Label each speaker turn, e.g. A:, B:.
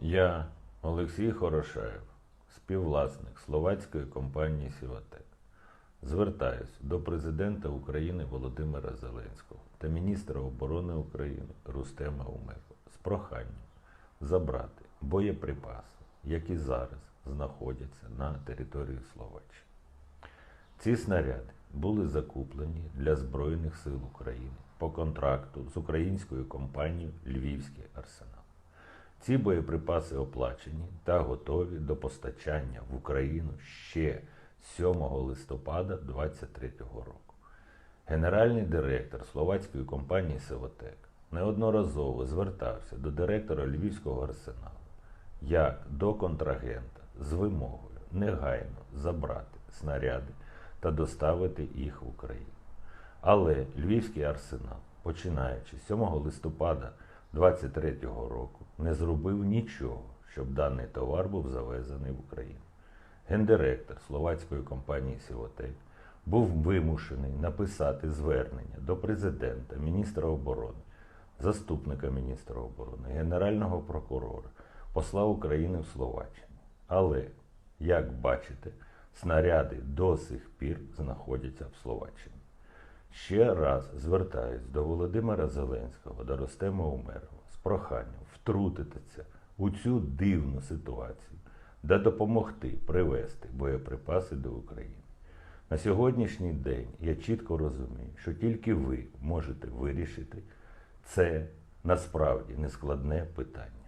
A: Я, Олексій Хорошаєв, співвласник словацької компанії Сіватек, звертаюся до президента України Володимира Зеленського та міністра оборони України Рустема Умерова з проханням забрати боєприпаси, які зараз знаходяться на території Словаччини. Ці снаряди були закуплені для Збройних сил України по контракту з українською компанією Львівський арсенал. Ці боєприпаси оплачені та готові до постачання в Україну ще 7 листопада 2023 року. Генеральний директор словацької компанії Севотек неодноразово звертався до директора Львівського арсеналу як до контрагента з вимогою негайно забрати снаряди та доставити їх в Україну. Але Львівський арсенал, починаючи з 7 листопада 2023 року, не зробив нічого, щоб даний товар був завезений в Україну. Гендиректор словацької компанії Сівотек був вимушений написати звернення до президента, міністра оборони, заступника міністра оборони, генерального прокурора, посла України в Словаччині. Але, як бачите, снаряди до сих пір знаходяться в Словаччині. Ще раз звертаюсь до Володимира Зеленського, до Ростема Умерова з проханням втрутитися у цю дивну ситуацію та допомогти привезти боєприпаси до України. На сьогоднішній день я чітко розумію, що тільки ви можете вирішити це насправді нескладне питання.